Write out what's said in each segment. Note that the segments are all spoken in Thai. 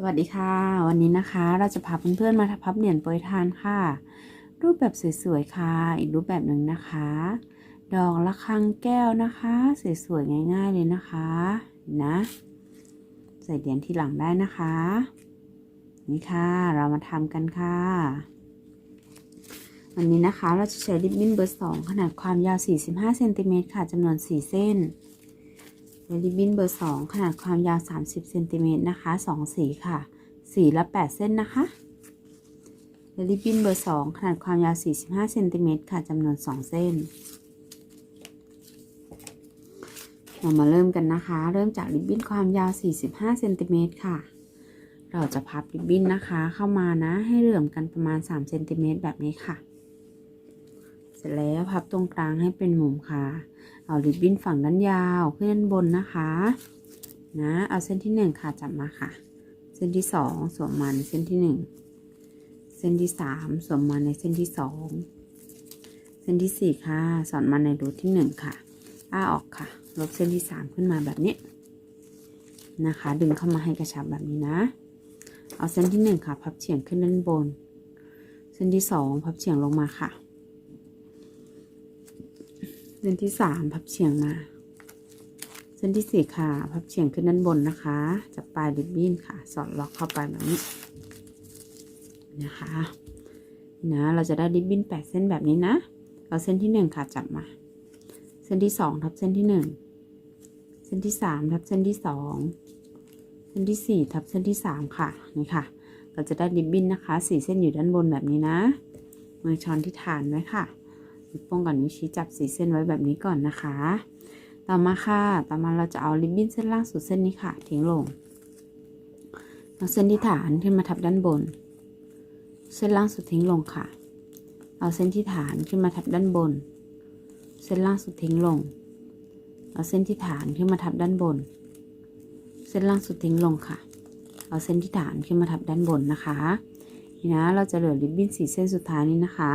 สวัสดีค่ะ วันนี้นะคะเราจะพาเพื่อนๆมาพับเหรียญโปรยทานค่ะ รูปแบบสวยๆค่ะ อีกรูปแบบหนึ่งนะคะ ดอกละคังแก้วนะคะ สวยๆง่าย ๆเลยนะคะนะใส่เหรียญที่หลังได้นะคะ นี่ค่ะเรามาทำกันค่ะ วันนี้นะคะเราจะใช้ริบบิ้นเบอร์2ขนาดความยาว 45เซนติเมตรค่ะจำนวน 4 เส้น ริบบิ้นเบอร์ 2 ขนาดความยาว 30เซนติเมตรนะคะ 2 สีค่ะ สีละ 8 เส้นนะคะและริบบิ้นเบอร์ 2 ขนาดความยาว 45เซนติเมตรค่ะจำนวน 2 เส้น เรามาเริ่มกันนะคะ เริ่มจากริบบิ้นความยาว 45เซนติเมตรค่ะ เราจะพับริบบิ้นนะคะ เข้ามานะ ให้เหลื่อมกันประมาณ3เซนติเมตรแบบนี้ค่ะ เสร็จแล้วพับตรงกลางให้เป็นมุมค่ะ เอาริบบิ้นฝั่งด้านยาวขึ้นด้านบนนะคะนะเอาเส้นที่หนึ่งค่ะจับมาค่ะ เส้นที่สองสวมมาในเส้นที่หนึ่งเส้นที่สามสวมมาในเส้นที่สองเส้นที่สี่ค่ะ สอนมาในรูที่หนึ่งค่ะ อ้าออกค่ะ ลบเส้นที่สามขึ้นมาแบบนี้นะคะ ดึงเข้ามาให้กระชับแบบนี้นะ เอาเส้นที่หนึ่งค่ะ พับเฉียงขึ้นด้านบน เส้นที่สองพับเฉียงลงมาค่ะ เส้นที่สามพับเฉียงมา เส้นที่สี่ค่ะ พับเฉียงขึ้นด้านบนนะคะจับปลายริบบิ้นค่ะ สอดล็อกเข้าไปแบบนี้นะคะนะเราจะได้ริบบิ้นแปดเส้นแบบนี้นะเอาเส้นที่หนึ่งค่ะจับมา เส้นที่สองทับเส้นที่หนึ่งเส้นที่สามทับเส้นที่สองเส้นที่สี่ทับเส้นที่สามค่ะนี่ค่ะ เราจะได้ริบบิ้นนะคะสี่เส้นอยู่ด้านบนแบบนี้นะมือช้อนที่ฐานไว้ค่ะ นิ้วโป้งกับนิ้วชี้จับสีเส้นไว้แบบนี้ก่อนนะคะ ต่อมาค่ะ ต่อมาเราจะเอาริบบิ้นเส้นล่างสุดเส้นนี้ค่ะทิ้งลงเอาเส้นที่ฐานขึ้นมาทับด้านบน เส้นล่างสุดทิ้งลงค่ะ เอาเส้นที่ฐานขึ้นมาทับด้านบน เส้นล่างสุดทิ้งลง เอาเส้นที่ฐานขึ้นมาทับด้านบน เส้นล่างสุดทิ้งลงค่ะ เอาเส้นที่ฐานขึ้นมาทับด้านบนนะคะนี่นะเราจะเหลือริบบิ้นสีเส้นสุดท้ายนี้นะคะ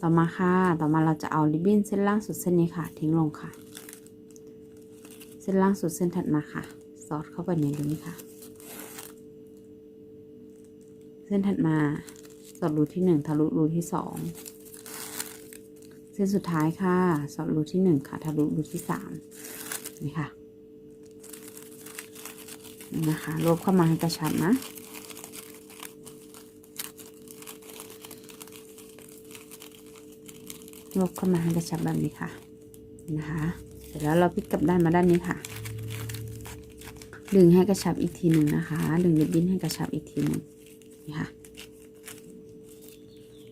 ต่อมาค่ะ ต่อมาเราจะเอาริบบิ้นเส้นล่างสุดเส้นนี้ค่ะ ทิ้งลงค่ะ เส้นล่างสุดเส้นถัดมาค่ะ สอดเข้าไปในรูนี้ค่ะ เส้นถัดมาสอดรูที่หนึ่งทะลุรูที่สองเส้นสุดท้ายค่ะ สอดรูที่หนึ่งค่ะ ทะลุรูที่สามนี่ค่ะนี่นะคะ รวบเข้ามาให้กระชับนะ ลบเข้ามาให้กระชับแบบนี้ค่ะนะคะเสร็จแล้วเราพลิกกลับด้านมาด้านนี้ค่ะ ดึงให้กระชับอีกทีหนึ่งนะคะ ดึงริบบิ้นให้กระชับอีกทีหนึ่งนี่ค่ะ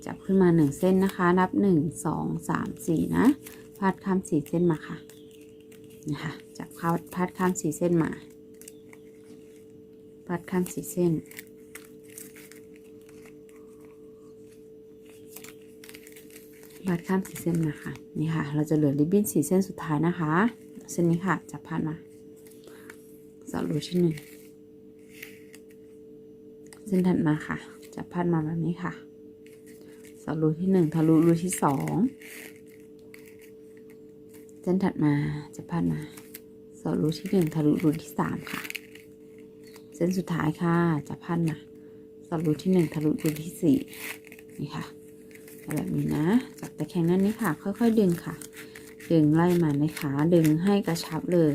จับขึ้นมาหนึ่งเส้นนะคะ นับหนึ่งสองสามสี่นะพาดข้ามสี่เส้นมาค่ะนะคะจับเข้าพาดข้ามสี่เส้นมาพาดข้ามสี่เส้น บาดข้ามสีเส้นนะคะ นี่ค่ะ เราจะเหลือริบบิ้นสีเส้นสุดท้ายนะคะ เส้นนี้ค่ะ จับพันมาสอดรูที่หนึ่ง เส้นถัดมาค่ะ จับพันมาแบบนี้ค่ะสอดรูที่หนึ่งทะลุรูที่สอง เส้นถัดมาจับพันมาสอดรูที่หนึ่งทะลุรูที่สามค่ะ เส้นสุดท้ายค่ะ จับพันมาสอดรูที่หนึ่งทะลุรูที่สี่นี่ค่ะ แบบนี้นะ จับตะแคงด้านนี้ค่ะ ค่อยๆ ดึงค่ะ ดึงไล่มานะคะ ดึงให้กระชับเลย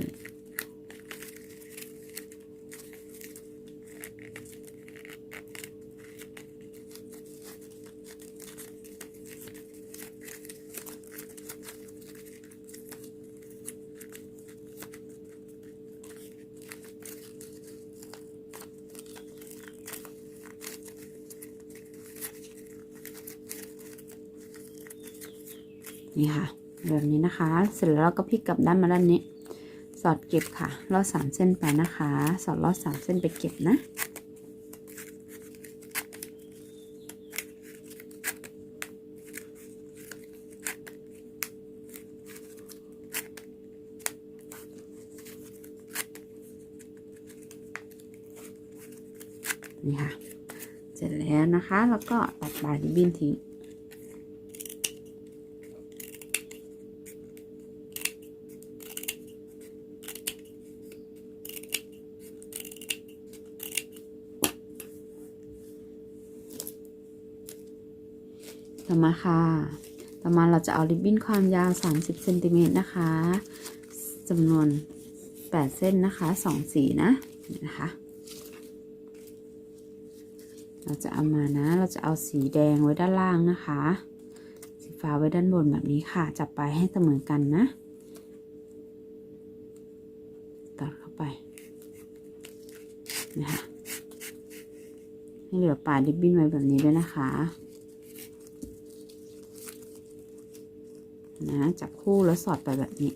นี่ค่ะ แบบนี้นะคะ เสร็จแล้วเราก็พลิกกลับด้านมาด้านนี้ สอดเก็บค่ะลอดสามเส้นไปนะคะ สอดลอดสามเส้นไปเก็บนะนี่ค่ะ เสร็จแล้วนะคะ แล้วก็ตัดปลายริบบิ้นทิ้ง ต่อมาค่ะ ต่อมาเราจะเอาริบบิ้นความยาว 30เซนติเมตรนะคะจำนวน 8 เส้นนะคะ2สีนะนี่นะคะ เราจะเอามานะ เราจะเอาสีแดงไว้ด้านล่างนะคะ สีฟ้าไว้ด้านบนแบบนี้ค่ะ จับไปให้เสมอกันนะตัดเข้าไปนะคะให้เหลือปลายริบบิ้นไว้แบบนี้ด้วยนะคะ นะจับคู่แล้วสอดไปแบบนี้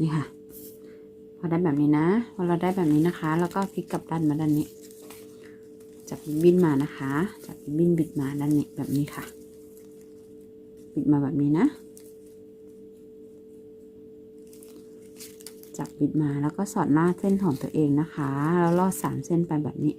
นี่ค่ะ พอได้แบบนี้นะ พอเราได้แบบนี้นะคะ แล้วก็พลิกกลับด้านมาด้านนี้ จับบินมานะคะ จับบินบิดมาด้านนี้แบบนี้ค่ะ บิดมาแบบนี้นะ จับบิดมาแล้วก็สอดหน้าเส้นของตัวเองนะคะ แล้วลอดสามเส้นไปแบบนี้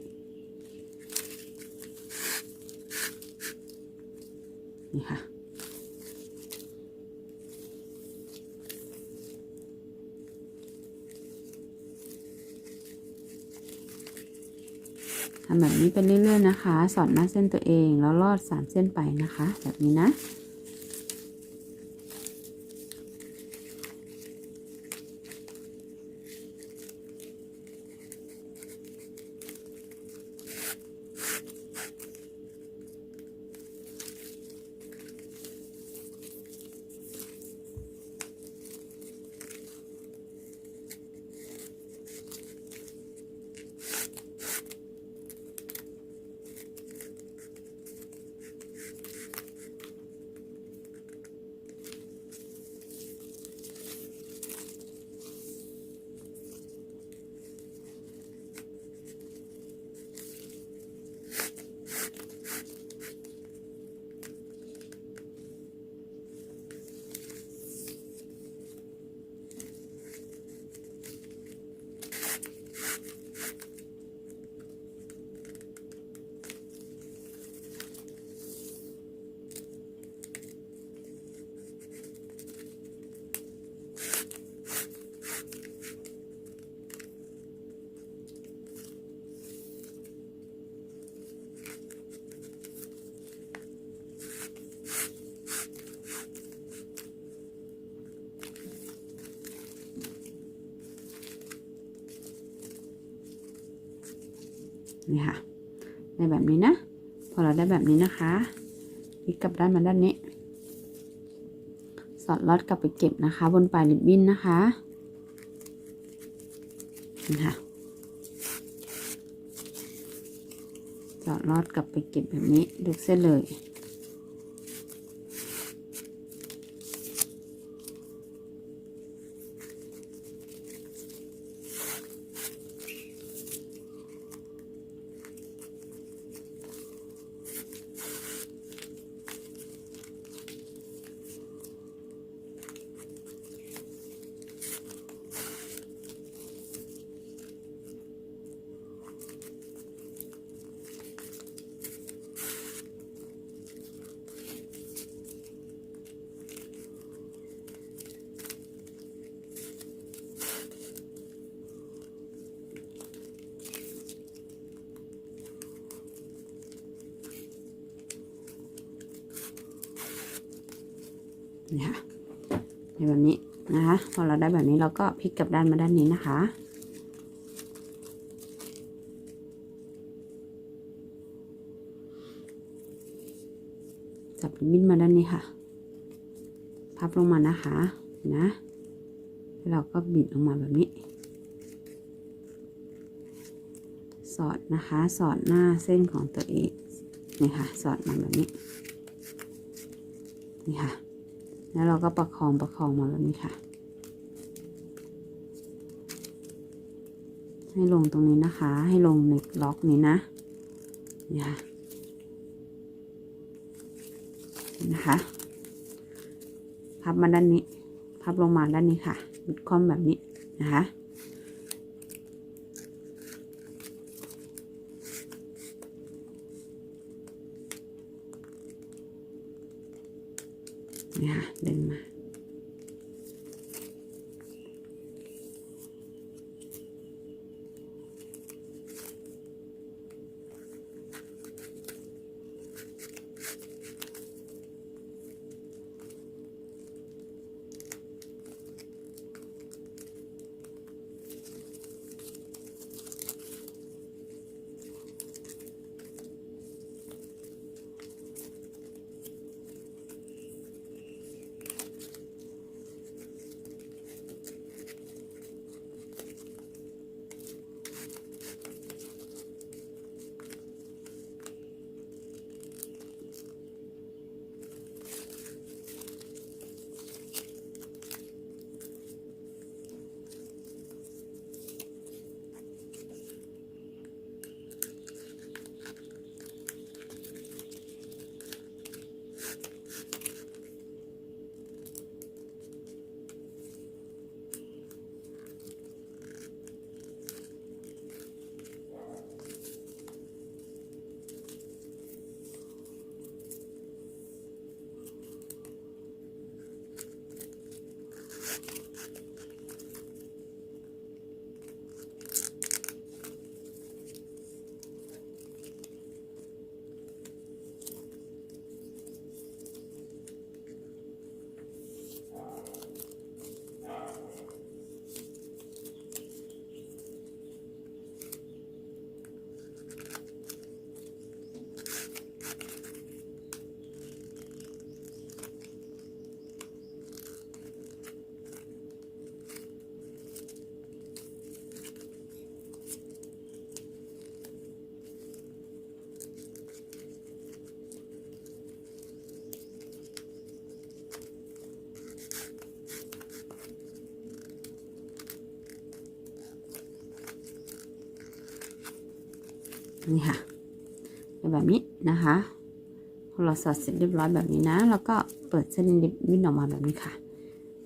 แบบนี้ไปเรื่อยๆนะคะ สอดหน้าเส้นตัวเองแล้วลอดสามเส้นไปนะคะ แบบนี้นะ นี่ค่ะได้แบบนี้นะ พอเราได้แบบนี้นะคะพลิกกลับด้านมาด้านนี้ สอดลอดกลับไปเก็บนะคะ บนปลายริบบิ้นนะคะนี่ค่ะสอดลอดกลับไปเก็บแบบนี้ดูเส้นเลย นี่ค่ะในแบบนี้นะคะพอเราได้แบบนี้เราก็พลิกกลับด้านมาด้านนี้นะคะ จับริบบิ้นมาด้านนี้ค่ะ พับลงมานะคะนะเราก็บิดออกมาแบบนี้ สอดนะคะ สอดหน้าเส้นของตัวเองนี่ค่ะ สอดมาแบบนี้ นี่ค่ะ แล้วเราก็ประคองประคองมาแบบนี้ค่ะ ให้ลงตรงนี้นะคะ ให้ลงในล็อกนี้นะนี่ค่ะนะคะพับมาด้านนี้ พับลงมาด้านนี้ค่ะบิดคอมแบบนี้นะคะ นี่ค่ะดึ นี่ค่ะเป็นแบบนี้นะคะพอเราสอดเสร็จเรียบร้อยแบบนี้นะ แล้วก็เปิดเส้นริบบิ้นออกมาแบบนี้ค่ะ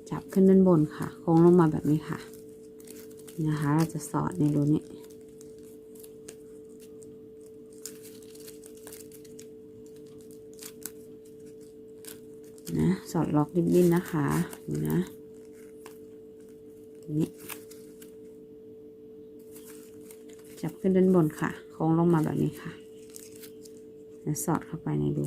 จับขึ้นด้านบนค่ะ โค้งลงมาแบบนี้ค่ะนี่นะคะ เราจะสอดในรูนี้นะสอดล็อกริบบิ้นนะคะนี่นะนี่ จับขึ้นด้านบนค่ะ โค้งลงมาแบบนี้ค่ะ แล้วสอดเข้าไปในรู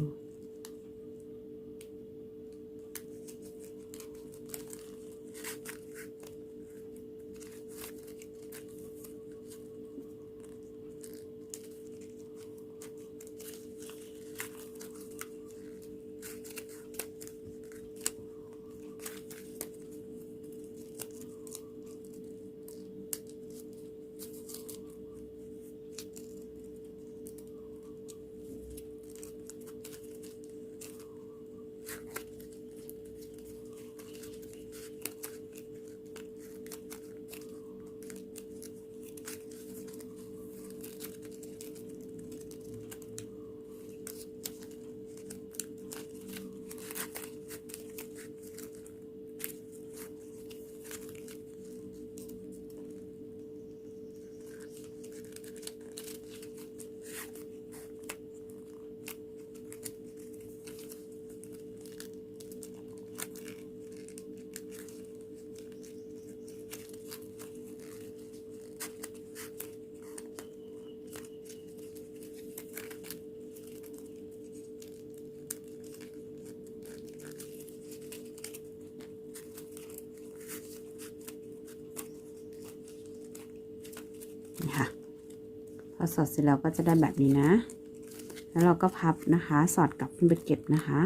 นี่ค่ะ พอสอดเสร็จแล้วก็จะได้แบบนี้นะแแล้วเราก็พับนะคะ สอดกลับขึ้นไปเก็บนะคะ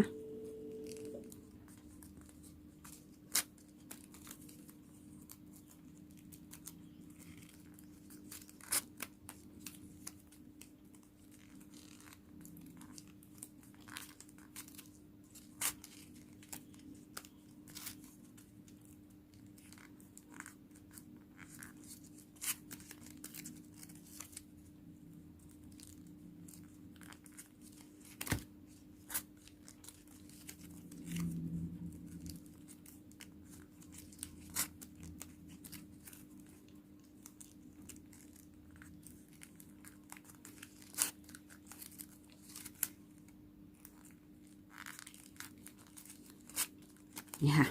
นี่ค่ะ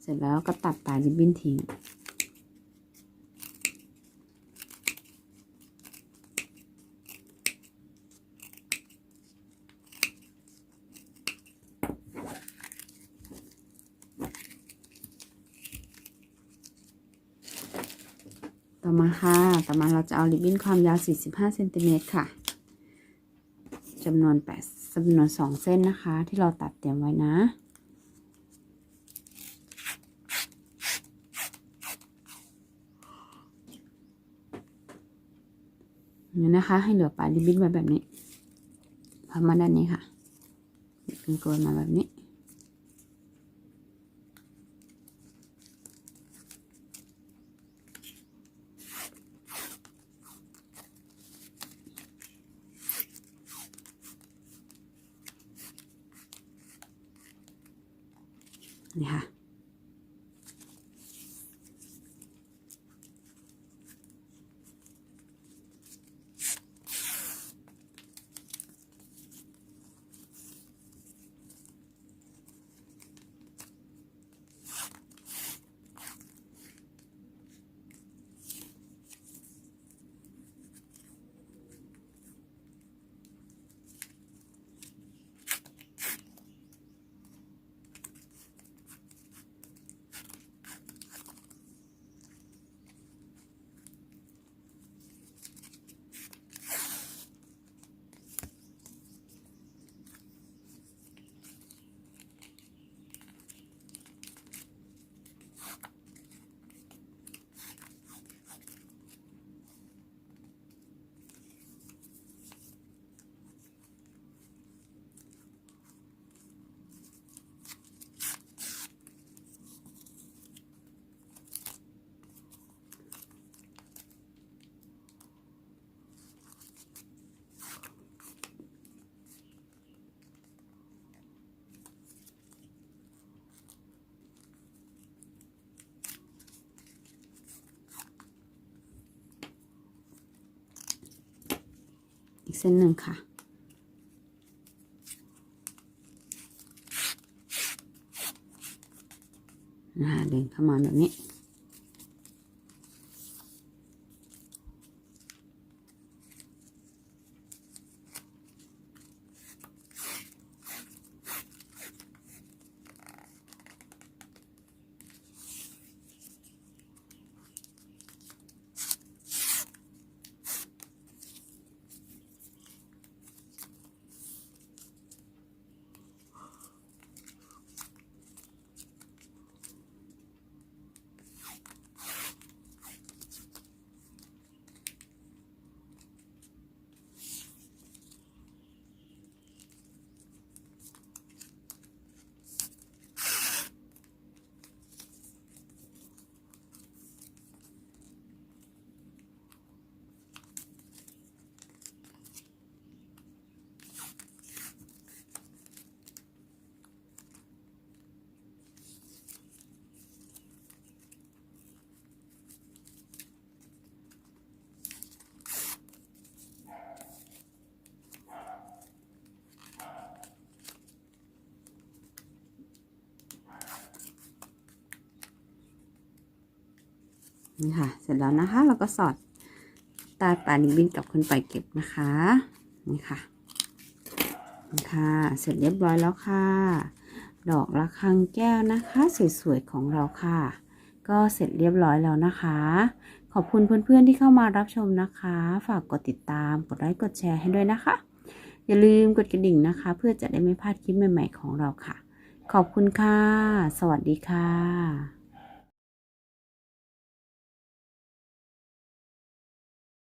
เสร็จแล้วก็ตัดปลายริบบิ้นทิ้งต่อมาค่ะ ต่อมาเราจะเอาริบบิ้นความยาว 45เซนติเมตรค่ะจำนวน8จำนวน 2 เส้นนะคะ ที่เราตัดเตรียมไว้นะ เนี่ยนะคะ ให้เหลือปลายริบบิ้นไว้แบบนี้พับมาด้านนี้ค่ะเป็นโกนมาแบบนี้ค่ะ อีกเส้นหนึ่งค่ะนะคะดึงเข้ามาแบบนี้ นี่ค่ะ เสร็จแล้วนะคะ เราก็สอดตาปลานิบบินกลับขึ้นไปเก็บนะคะ นี่ค่ะนี่ค่ะ เสร็จเรียบร้อยแล้วค่ะ ดอกระฆังแก้วนะคะ สวยๆของเราค่ะ ก็เสร็จเรียบร้อยแล้วนะคะ ขอบคุณเพื่อนๆที่เข้ามารับชมนะคะ ฝากกดติดตาม กดไลค์ กดแชร์ให้ด้วยนะคะ อย่าลืมกดกระดิ่งนะคะ เพื่อจะได้ไม่พลาดคลิปใหม่ ๆ ของเราค่ะ ขอบคุณค่ะ สวัสดีค่ะ